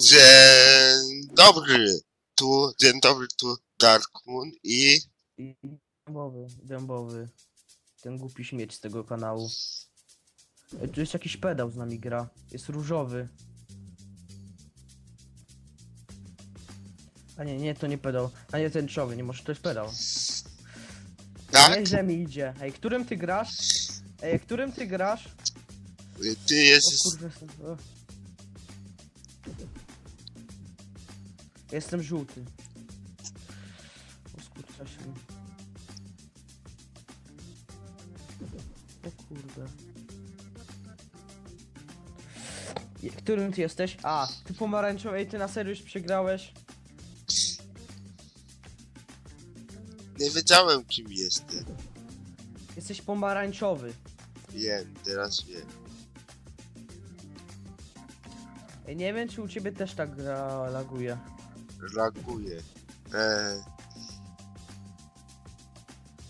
Dzień dobry, tu, dzień dobry, tu Dark Moon i I dębowy, dębowy. Ten głupi śmieć z tego kanału. Ej, Tu jest jakiś pedał z nami gra. Jest różowy. A nie, nie, to nie pedał. A nie tęczowy, nie może to jest pedał. tak, Nieźle mi idzie. Ej, którym ty grasz? Ej, którym ty grasz? ty O jesteś, kurwa, jestem... O. Jestem żółty. O skurcza się. O kurde. Którym ty jesteś? A, ty pomarańczowy, ej, ty na serio już przegrałeś? nie wiedziałem kim jestem, Jesteś pomarańczowy. wiem, teraz wiem, Ej, nie wiem, czy u ciebie też tak gra laguje. Reaguję, eee,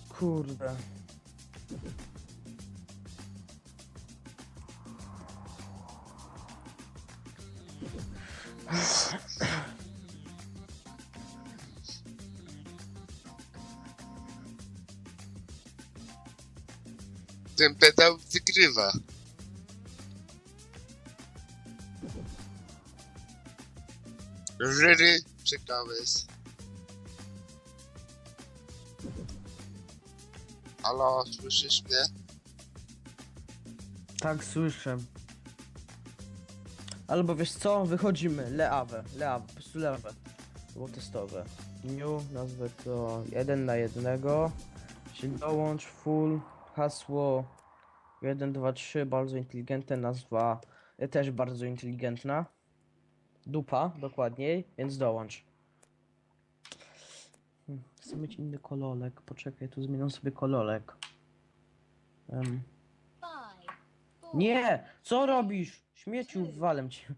Kurde. ten pedał wygrywa, Ryry, przegrałeś, halo, słyszysz mnie? Tak, słyszę. Albo wiesz co, wychodzimy, leawę, leawę, po prostu leawę. Było testowe. New, nazwę to 1 na 1, czyli dołącz, full, hasło 1, 2, 3, bardzo inteligentne, nazwa też bardzo inteligentna. Dupa, dokładniej, więc dołącz. Hmm, Chcę mieć inny kolorek, poczekaj, tu zmieniam sobie Five, four, nie! Co robisz? Śmieciu, walem cię.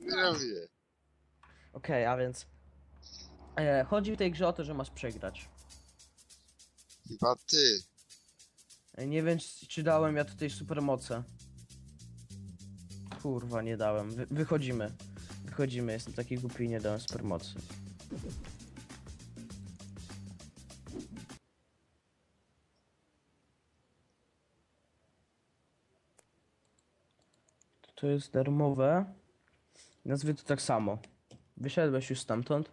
wiem, Okej, a więc. E, chodzi w tej grze o to, że masz przegrać. chyba ty, E, nie wiem, czy, czy dałem ja tutaj supermoce. Kurwa, nie dałem. Wy, wychodzimy. Wychodzimy, jestem taki głupi i nie dałem supermocy. To jest darmowe. Nazwę to tak samo. Wyszedłeś już stamtąd.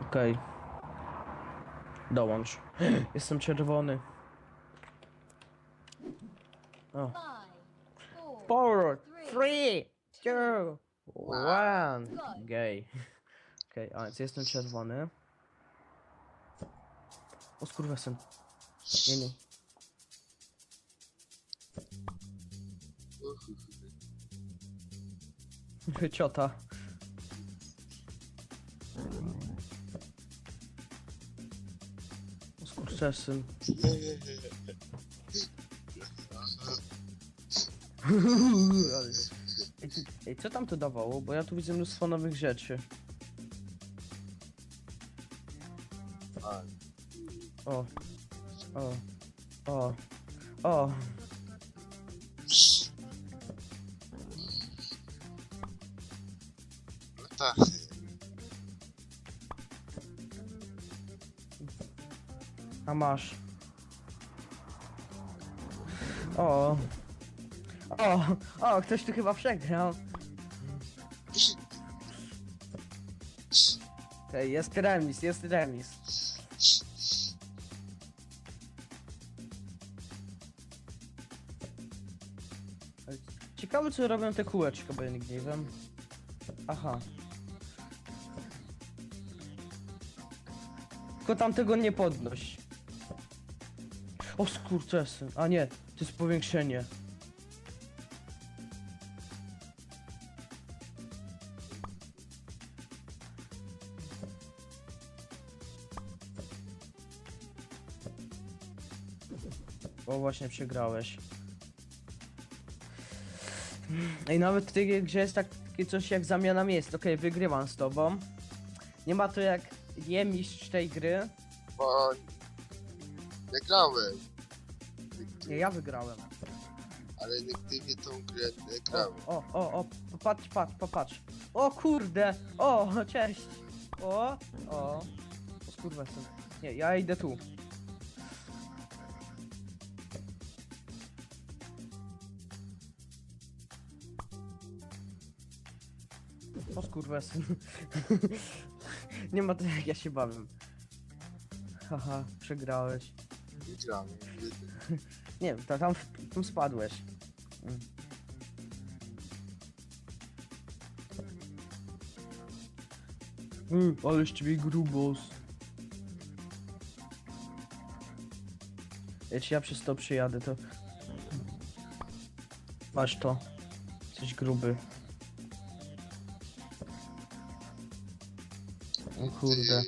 Okej. Dołącz. Jestem czerwony. O. Three, two, one. Go. Gay. Okej, a więc jestem czerwony. O skurwesem. Nie, nie. Ciota. O skurczesyn. Ale- Ej, co tam to dawało? Bo ja tu widzę mnóstwo nowych rzeczy. O. O. O. O. no tak, A masz. O. O. O, ktoś tu chyba przegrał. Ej, jest remis, jest remis. Ciekawe co robią te kółeczka, bo ja nigdy nie wiem. Aha. Tylko tam tego nie podnoś. O skurczesy. A nie, to jest powiększenie. O, właśnie przegrałeś. Ej, nawet w tej grze jest tak, takie coś jak zamiana miejsc. Okej, wygrywam z tobą. Nie ma to jak nie mistrz tej gry. bo nie grałem. Nie, ja wygrałem. ale w tą grę nie grałem. O, o, o, popatrz, patrz, popatrz. O kurde, o, cześć. O, o. O jestem. Nie, ja idę tu. Skurwa jestem. Nie ma tak jak ja się bawię. Haha, przegrałeś. Nie grałem. Nie, to tam, tam spadłeś. Mm. Mm, ale z ciebie grubos. Jeśli ja przez to przyjadę, to... Masz to. Jesteś gruby. O kurde.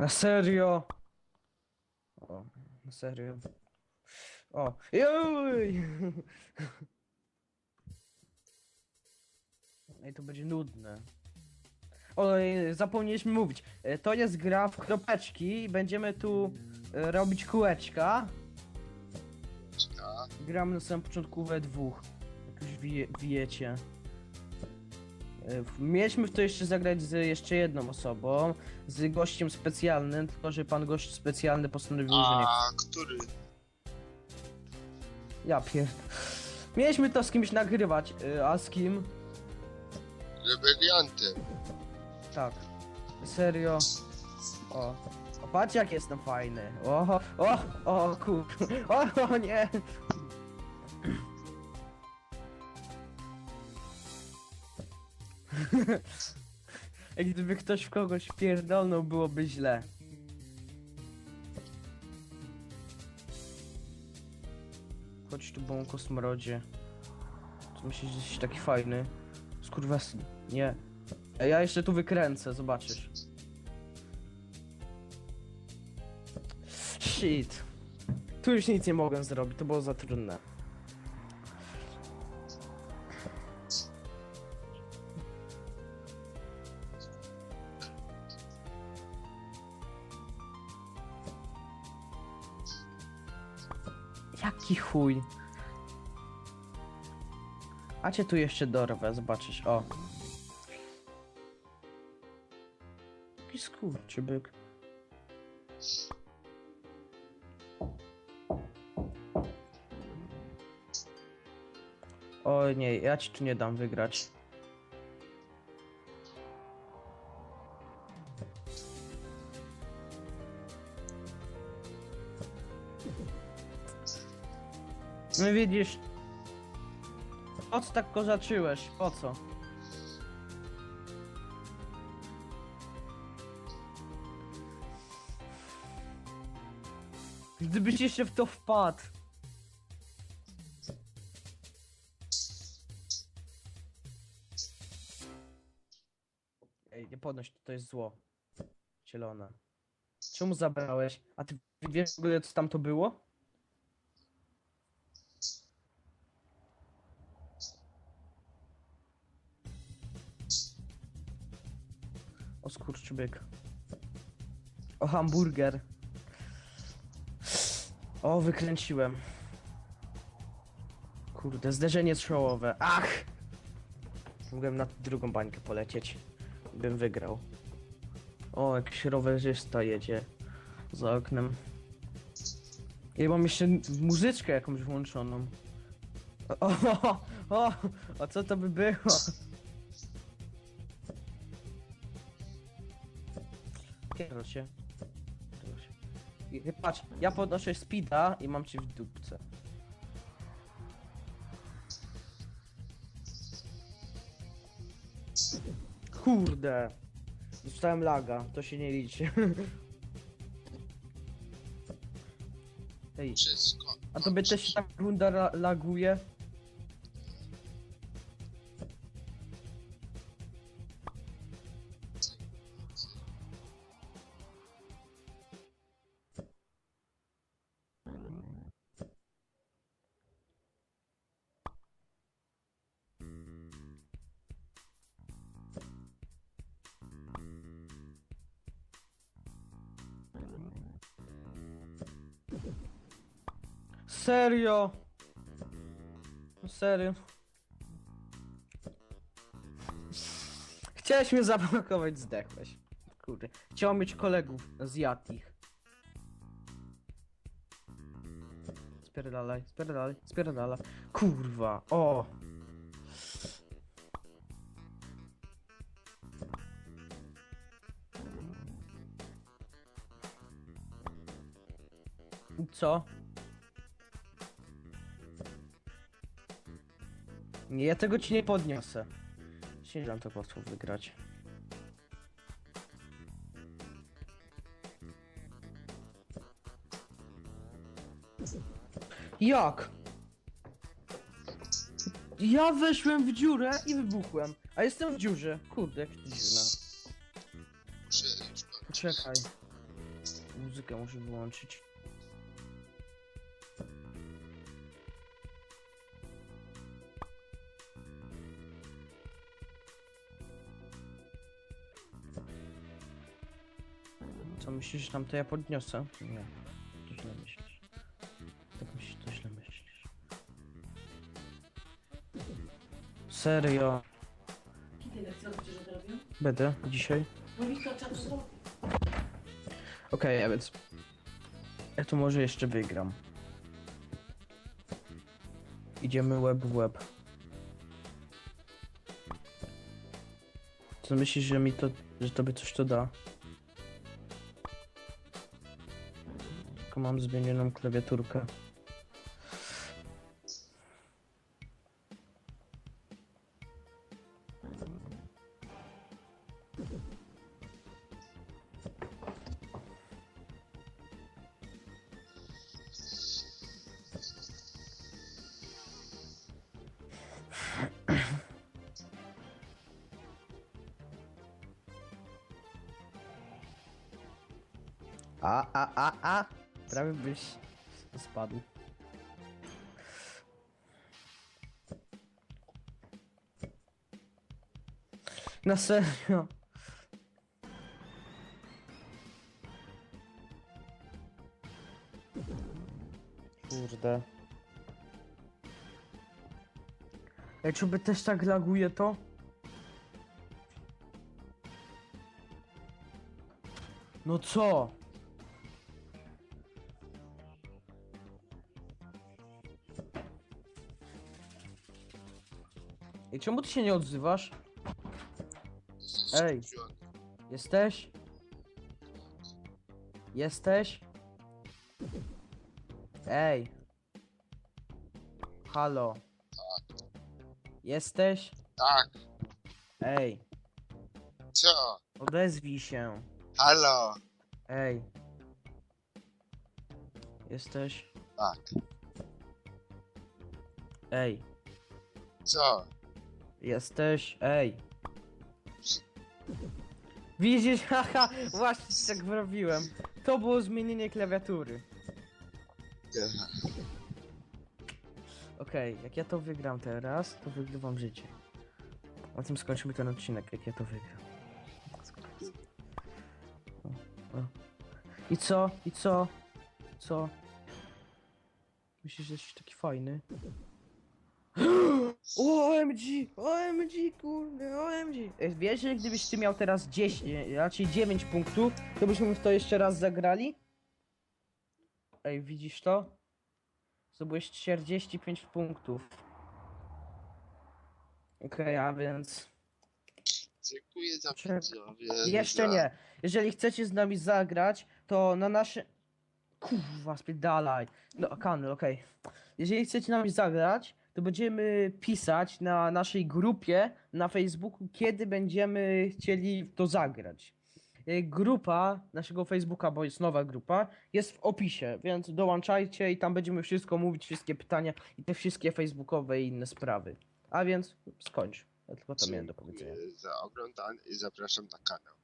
Na serio? O, na serio. O, juj! Ej, to będzie nudne. O, zapomnieliśmy mówić. E, To jest gra w kropeczki i będziemy tu e, robić kółeczka. a, Gramy na samym początku we dwóch. Jak już wie, wiecie. E, Mieliśmy w to jeszcze zagrać z jeszcze jedną osobą, z gościem specjalnym, tylko że pan gość specjalny postanowił, że nie a który? Ja pierd... Mieliśmy to z kimś nagrywać, y, a z kim? Rebeliantem. Tak. Serio. O. O, patrz jak jestem fajny. O, o, o, kur... O, o nie. gdyby ktoś w kogoś pierdolnął, byłoby źle. Chodź tu, bąko smrodzie. Co myślisz, że jesteś taki fajny? Skurwesyn. Nie. Ej, ja jeszcze tu wykręcę, zobaczysz. Shit. Tu już nic nie mogę zrobić, to było za trudne. Jaki chuj. A cię tu jeszcze dorwę, zobaczysz, o. Jaki skurczybyk. O nie, ja ci tu nie dam wygrać. No widzisz. Po co tak kozaczyłeś? Po co? Gdybyś jeszcze w to wpadł. Ej, nie podnoś, to jest zło. Zielone. Czemu zabrałeś? A ty wiesz w ogóle co tam to było? O skurczybyk. O hamburger. O, wykręciłem. Kurde, zderzenie strzałowe. Ach! Mogłem na drugą bańkę polecieć. Bym wygrał. O, jakiś rowerzysta jedzie za oknem. I mam jeszcze muzyczkę jakąś włączoną. O, o, o, a co to by było? Pierdol się. Pierdol się. I, patrz, ja podnoszę speeda i mam cię w dupce. Kurde. Dostałem laga, to się nie liczy. Ej, Wszystko. a tobie też się tak runda laguje? Serio? Serio? Chciałeś mnie zablokować, zdechłeś. Kurde. Chciałem mieć kolegów, zjadł ich. Spierdalaj, spierdalaj, spierdalaj. Kurwa, o! Co? Nie, ja tego ci nie podniosę. Nie dam tak łatwo wygrać. Jak? Ja weszłem w dziurę i wybuchłem. A jestem w dziurze. Kurde, jak to dziwne. Poczekaj. Muzykę muszę wyłączyć. Co myślisz, że tam to ja podniosę? Nie. To źle myślisz. Tak myślisz, to źle myślisz. Serio. Kiedy lekcje będziesz odrobił? Będę dzisiaj. Okej, a więc. Ja to może jeszcze wygram. Idziemy web w web. Co myślisz, że mi to. że tobie coś to da? Tylko mam zmienioną klawiaturkę. A, a, a, a! Prawie byś spadł. Na serio. Kurde. Ej, czy by też tak laguje to? No co? Czemu ty się nie odzywasz? Ej. Jesteś? Jesteś? Ej. Halo. Jesteś? Tak, Ej. co? Odezwij się. Halo? Ej. Jesteś? Tak, Ej. co? Jesteś? Ej. Widzisz? Haha, właśnie tak robiłem. To było zmienienie klawiatury. Okej, jak ja to wygram teraz, to wygrywam życie. Na tym skończymy ten odcinek, jak ja to wygram. O, o. I co? I co? Co? Myślisz, że jesteś taki fajny? OMG! OMG, kurde, OMG! Ej, Wiesz, że gdybyś ty miał teraz 10, raczej 9 punktów, to byśmy w to jeszcze raz zagrali? Ej, widzisz to? Zdobyłeś 45 punktów. Okej, a więc... Dziękuję za Czek- widzowie. Jeszcze za... nie. Jeżeli chcecie z nami zagrać, to na nasze... Kurwa, spierdalaj. No, kanał, okej. Jeżeli chcecie z nami zagrać, to będziemy pisać na naszej grupie na Facebooku, kiedy będziemy chcieli to zagrać. E, Grupa naszego Facebooka, bo jest nowa grupa, jest w opisie, więc dołączajcie i tam będziemy wszystko mówić, wszystkie pytania i te wszystkie facebookowe i inne sprawy. A więc skończ. Ja tylko to miałem do powiedzenia. Za oglądanie i zapraszam na kanał.